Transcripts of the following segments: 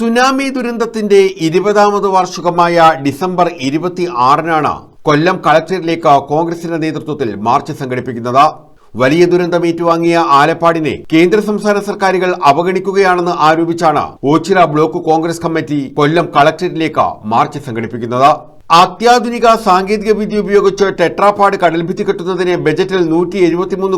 Tsunami ദുരന്തത്തിന്റെ ഇരുപതാമത് വാർഷികമായ December ഇരുപത്തി ആറിനാണ് കൊല്ലം കളക്ടറേറ്റിലേക്ക് കോൺഗ്രസിന്റെ നേതൃത്വത്തിൽ മാർച്ച് സംഘടിപ്പിക്കുന്നത്. വലിയ ദുരന്തം ഏറ്റുവാങ്ങിയ ആലപ്പാടിനെ കേന്ദ്ര സംസ്ഥാന സർക്കാരുകൾ അവഗണിക്കുകയാണെന്ന് ആരോപിച്ചാണ് ഓച്ചിറ ബ്ലോക്ക് കോൺഗ്രസ് കമ്മിറ്റി കൊല്ലം കളക്ടറേറ്റിലേക്ക് മാർച്ച് സംഘടിപ്പിക്കുന്നത്. അത്യാധുനിക സാങ്കേതിക വിദ്യ ഉപയോഗിച്ച് ടെട്രാപാഡ് കടൽഭിത്തി കെട്ടുന്നതിന് ബജറ്റിൽ നൂറ്റി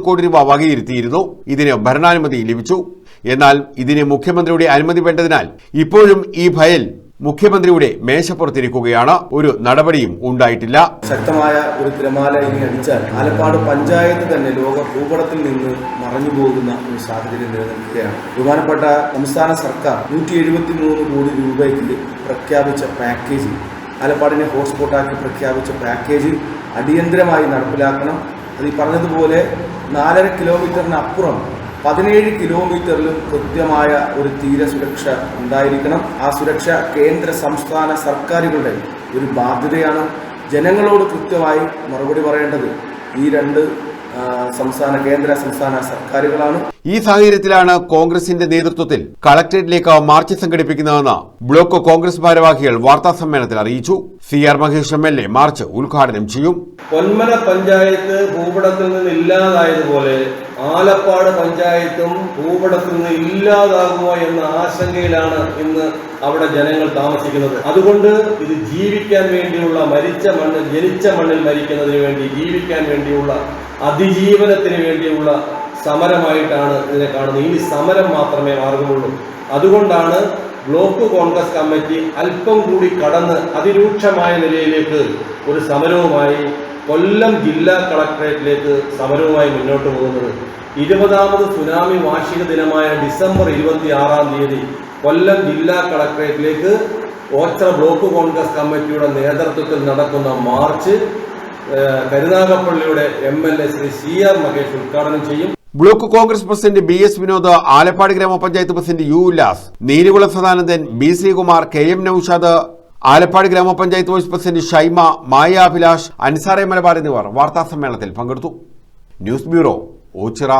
കോടി രൂപ വകയിരുത്തിയിരുന്നു. ഇതിന് ഭരണാനുമതി ലഭിച്ചു. എന്നാൽ ഇതിന് മുഖ്യമന്ത്രിയുടെ അനുമതി വേണ്ടതിനാൽ ഇപ്പോഴും ഈ ഫയൽ മുഖ്യമന്ത്രിയുടെ മേശപ്പുറത്തിരിക്കുകയാണ്. ഒരു നടപടിയും ഉണ്ടായിട്ടില്ല. ശക്തമായ ഒരു തിരമാല ഇനി അടിച്ചാൽ ആലപ്പാട് പഞ്ചായത്ത് തന്നെ ലോക ഭൂപടത്തിൽ നിന്ന് മറഞ്ഞു പോകുന്ന ഒരു സാഹചര്യം നിലനിൽക്കുകയാണ്. ബഹുമാനപ്പെട്ട സംസ്ഥാന സർക്കാർ നൂറ്റി എഴുപത്തി മൂന്ന് കോടി രൂപയ്ക്ക് പ്രഖ്യാപിച്ച പാക്കേജ് ആലപ്പാടിനെ ഹോട്ട്സ്പോട്ടാക്കി പ്രഖ്യാപിച്ച പാക്കേജ് അടിയന്തരമായി നടപ്പിലാക്കണം. അത് ഈ പറഞ്ഞതുപോലെ നാലര കിലോമീറ്ററിന് അപ്പുറം പതിനേഴ് കിലോമീറ്ററിലും കൃത്യമായ ഒരു തീര സുരക്ഷ ഉണ്ടായിരിക്കണം. ആ സുരക്ഷ കേന്ദ്ര സംസ്ഥാന സർക്കാരുകളുടെ ഒരു ബാധ്യതയാണ്. ജനങ്ങളോട് കൃത്യമായി മറുപടി പറയേണ്ടത് ഈ രണ്ട് സംസ്ഥാന കേന്ദ്ര സംസ്ഥാന സർക്കാരുകളാണ്. ഈ സാഹചര്യത്തിലാണ് കോൺഗ്രസിന്റെ നേതൃത്വത്തിൽ കളക്ടറേറ്റിലേക്ക് മാർച്ച് സംഘടിപ്പിക്കുന്നതെന്ന് ബ്ലോക്ക് കോൺഗ്രസ് ഭാരവാഹികൾ വാർത്താ സമ്മേളനത്തിൽ അറിയിച്ചു. C R Mahesh M L A march ഉദ്ഘാടനം ചെയ്യും. പൊന്മന പഞ്ചായത്ത് ഭൂപടത്തിൽ നിന്ന് ഇല്ലാതായതുപോലെ ആലപ്പാട് പഞ്ചായത്തും ഭൂപടത്തിൽ നിന്ന് ഇല്ലാതാകുമോ എന്ന ആശങ്കയിലാണ് ഇന്ന് അവിടെ ജനങ്ങൾ താമസിക്കുന്നത്. അതുകൊണ്ട് ഇത് ജീവിക്കാൻ വേണ്ടിയുള്ള മരിച്ച മണ്ണ് ജനിച്ച മണ്ണിൽ മരിക്കുന്നതിന് വേണ്ടി ജീവിക്കാൻ വേണ്ടിയുള്ള അതിജീവനത്തിന് വേണ്ടിയുള്ള സമരമായിട്ടാണ് ഇതിനെ കാണുന്നത്. ഇനി സമരം മാത്രമേ മാർഗമുള്ളൂ. അതുകൊണ്ടാണ് ബ്ലോക്ക് കോൺഗ്രസ് കമ്മിറ്റി അല്പം കൂടി കടന്ന് അതിരൂക്ഷമായ നിലയിലേക്ക് ഒരു സമരവുമായി കൊല്ലം ജില്ലാ കളക്ടറേറ്റിലേക്ക് സമരവുമായി മുന്നോട്ട് പോകുന്നത് ഇരുപതാമത് സുനാമി വാർഷിക ദിനമായ ഡിസംബർ ഇരുപത്തി ആറാം തീയതി കൊല്ലം ജില്ലാ കളക്ടറേറ്റിലേക്ക് ഓച്ചറ ബ്ലോക്ക് കോൺഗ്രസ് കമ്മിറ്റിയുടെ നേതൃത്വത്തിൽ നടക്കുന്ന march കരുനാഗപ്പള്ളിയുടെ M L A Shri C R Mahesh ഉദ്ഘാടനം ചെയ്യും. Block Congress president B S Vinod Alappad ഗ്രാമപഞ്ചായത്ത് president U Ullas Neerukulam Sadanandan B Sreekumar K M Naushad Alappad ഗ്രാമപഞ്ചായത്ത് വൈസ് പ്രസിഡന്റ് ഷൈമ മായ അഭിലാഷ് അൻസാറെ മലബാർ എന്നിവർ വാർത്താ സമ്മേളനത്തിൽ പങ്കെടുത്തു. News bureau Ochira.